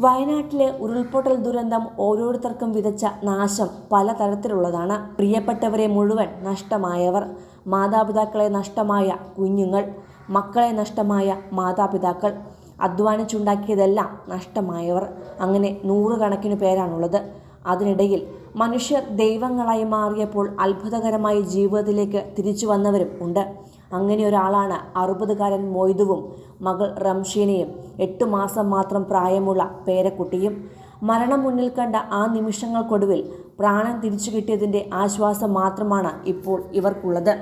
വയനാട്ടിലെ ഉരുൾപൊട്ടൽ ദുരന്തം ഓരോരുത്തർക്കും വിതച്ച നാശം പലതരത്തിലുള്ളതാണ്. പ്രിയപ്പെട്ടവരെ മുഴുവൻ നഷ്ടമായവർ. മാതാപിതാക്കളെ നഷ്ടമായ കുഞ്ഞുങ്ങൾ. മക്കളെ നഷ്ടമായ മാതാപിതാക്കൾ. അധ്വാനിച്ചുണ്ടാക്കിയതെല്ലാം നഷ്ടമായവർ. അങ്ങനെ നൂറുകണക്കിന് പേരാണുള്ളത്. അതിനിടയിൽ മനുഷ്യർ ദൈവങ്ങളായി മാറിയപ്പോൾ അത്ഭുതകരമായി ജീവിതത്തിലേക്ക് തിരിച്ചു വന്നവരും ഉണ്ട്. അങ്ങനെ ഒരാളാണ് അറുപതുകാരൻ മൊയ്തുവും മകൾ റംഷീനയും. എട്ടു മാസം മാത്രം പ്രായമുള്ള പേരക്കുട്ടിയും മരണം മുന്നിൽ കണ്ട ആ നിമിഷങ്ങൾക്കൊടുവിൽ പ്രാണൻ തിരിച്ചു കിട്ടിയതിന്റെ ആശ്വാസം മാത്രമാണ് ഇപ്പോൾ ഇവർക്കുള്ളത്.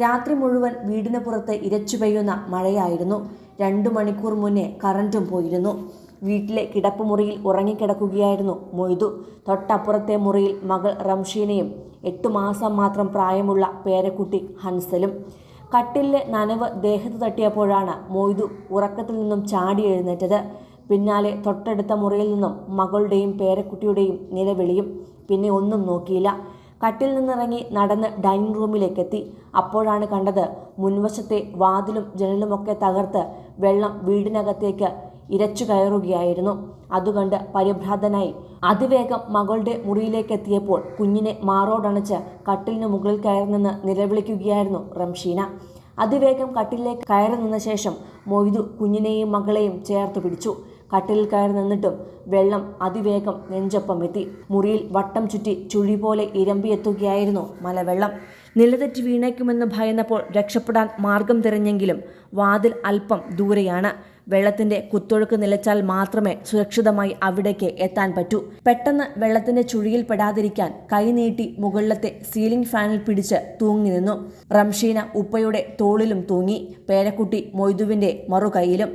രാത്രി മുഴുവൻ വീടിന് പുറത്ത് ഇരച്ചു പെയ്യുന്ന മഴയായിരുന്നു. രണ്ടു മണിക്കൂർ മുന്നേ കറണ്ടും പോയിരുന്നു. വീട്ടിലെ കിടപ്പുമുറിയിൽ ഉറങ്ങിക്കിടക്കുകയായിരുന്നു മൊയ്തു. തൊട്ടപ്പുറത്തെ മുറിയിൽ മകൾ റംഷീനയും എട്ടു മാസം മാത്രം പ്രായമുള്ള പേരക്കുട്ടി ഹൻസലും. കട്ടിലിലെ നനവ് ദേഹത്ത് തട്ടിയപ്പോഴാണ് മൊയ്തു ഉറക്കത്തിൽ നിന്നും ചാടി എഴുന്നേറ്റത്. പിന്നാലെ തൊട്ടടുത്ത മുറിയിൽ നിന്നും മകളുടെയും പേരക്കുട്ടിയുടെയും നിലവിളിയും പിന്നെ ഒന്നും നോക്കിയില്ല. കട്ടിൽ നിന്നിറങ്ങി നടന്ന് ഡൈനിങ് റൂമിലേക്കെത്തി. അപ്പോഴാണ് കണ്ടത് മുൻവശത്തെ വാതിലും ജനലുമൊക്കെ തകർത്ത് വെള്ളം വീടിനകത്തേക്ക് ഇരച്ചു കയറുകയായിരുന്നു. അതുകണ്ട് പരിഭ്രാന്തനായി. അതിവേഗം മകളുടെ മുറിയിലേക്ക് എത്തിയപ്പോൾ കുഞ്ഞിനെ മാറോടണച്ച് കട്ടിലിന് മുകളിൽ കയറി നിന്ന് നിലവിളിക്കുകയായിരുന്നു റംഷീന. അതിവേഗം കട്ടിലേക്ക് കയറി നിന്ന ശേഷം മൊയ്തു കുഞ്ഞിനെയും മകളെയും ചേർത്ത് പിടിച്ചു. കട്ടിലിൽ കയറി നിന്നിട്ടും വെള്ളം അതിവേഗം നെഞ്ചൊപ്പം എത്തി മുറിയിൽ വട്ടം ചുറ്റി ചുഴി പോലെ ഇരമ്പിയെത്തുകയായിരുന്നു മലവെള്ളം. നിലതെറ്റി വീണേക്കുമെന്ന് ഭയന്നപ്പോൾ രക്ഷപ്പെടാൻ മാർഗം തിരഞ്ഞെങ്കിലും വാതിൽ അല്പം ദൂരെയാണ്. വെള്ളത്തിന്റെ കുത്തൊഴുക്ക് നിലച്ചാൽ മാത്രമേ സുരക്ഷിതമായി അവിടേക്ക് എത്താൻ പറ്റൂ. പെട്ടെന്ന് വെള്ളത്തിന്റെ ചുഴിയിൽ പെടാതിരിക്കാൻ കൈനീട്ടി മുകളിലത്തെ സീലിംഗ് ഫാനിൽ പിടിച്ച് തൂങ്ങി നിന്നു. റംഷീന ഉപ്പയുടെ തോളിലും തൂങ്ങി പേരക്കുട്ടി മൊയ്തുവിന്റെ മറുകൈയിലും.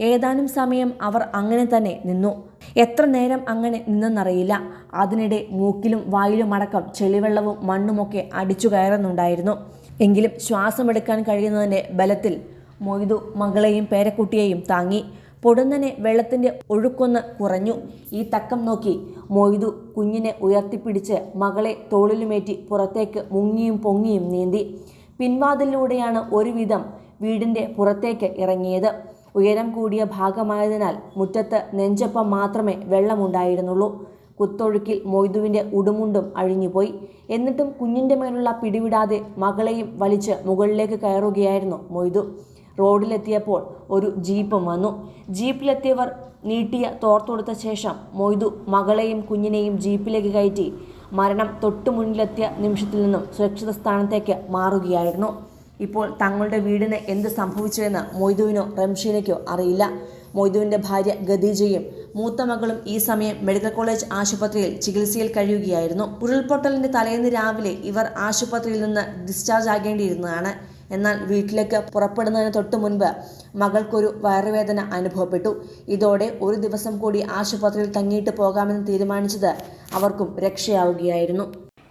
ഏതാനും സമയം അവർ അങ്ങനെ തന്നെ നിന്നു. എത്ര നേരം അങ്ങനെ നിന്നെന്നറിയില്ല. അതിനിടെ മൂക്കിലും വായിലും അടക്കം ചെളിവെള്ളവും മണ്ണുമൊക്കെ അടിച്ചു കയറുന്നുണ്ടായിരുന്നു. എങ്കിലും ശ്വാസമെടുക്കാൻ കഴിയുന്നതിന്റെ ബലത്തിൽ മൊയ്തു മകളെയും പേരക്കുട്ടിയെയും താങ്ങി. പൊടുന്നനെ വെള്ളത്തിന്റെ ഒഴുക്കൊന്ന് കുറഞ്ഞു. ഈ തക്കം നോക്കി മൊയ്തു കുഞ്ഞിനെ ഉയർത്തിപ്പിടിച്ച് മകളെ തോളിലുമേറ്റി പുറത്തേക്ക് മുങ്ങിയും പൊങ്ങിയും നീന്തി. പിൻവാതിലൂടെയാണ് ഒരുവിധം വീടിന്റെ പുറത്തേക്ക് ഇറങ്ങിയത്. ഉയരം കൂടിയ ഭാഗമായതിനാൽ മുറ്റത്ത് നെഞ്ചപ്പം മാത്രമേ വെള്ളമുണ്ടായിരുന്നുള്ളൂ. കുത്തൊഴുക്കിൽ മൊയ്തുവിന്റെ ഉടുമുണ്ടും അഴിഞ്ഞുപോയി. എന്നിട്ടും കുഞ്ഞിന്റെ മേലുള്ള പിടിവിടാതെ മകളെയും വലിച്ച് മുകളിലേക്ക് കയറുകയായിരുന്നു മൊയ്തു. റോഡിലെത്തിയപ്പോൾ ഒരു ജീപ്പും വന്നു. ജീപ്പിലെത്തിയവർ നീട്ടിയ തോർത്തൊടുത്ത ശേഷം മൊയ്തു മകളെയും കുഞ്ഞിനെയും ജീപ്പിലേക്ക് കയറ്റി മരണം തൊട്ടു മുന്നിലെത്തിയ നിമിഷത്തിൽ നിന്നും സുരക്ഷിത സ്ഥാനത്തേക്ക് മാറുകയായിരുന്നു. ഇപ്പോൾ തങ്ങളുടെ വീടിന് എന്ത് സംഭവിച്ചുവെന്ന് മൊയ്തുവിനോ റംഷീനയ്ക്കോ അറിയില്ല. മൊയ്തുവിന്റെ ഭാര്യ ഖദീജയും മൂത്ത മകളും ഈ സമയം മെഡിക്കൽ കോളേജ് ആശുപത്രിയിൽ ചികിത്സയിൽ കഴിയുകയായിരുന്നു. ഉരുൾപൊട്ടലിന്റെ തലേന്ന് രാവിലെ ഇവർ ആശുപത്രിയിൽ നിന്ന് ഡിസ്ചാർജ് ആകേണ്ടിയിരുന്നതാണ്. എന്നാൽ വീട്ടിലേക്ക് പുറപ്പെടുന്നതിന് തൊട്ടു മുൻപ് മകൾക്കൊരു വയറുവേദന അനുഭവപ്പെട്ടു. ഇതോടെ ഒരു ദിവസം കൂടി ആശുപത്രിയിൽ തങ്ങിയിട്ട് പോകാമെന്ന് തീരുമാനിച്ചത് അവർക്കും രക്ഷയാവുകയായിരുന്നു.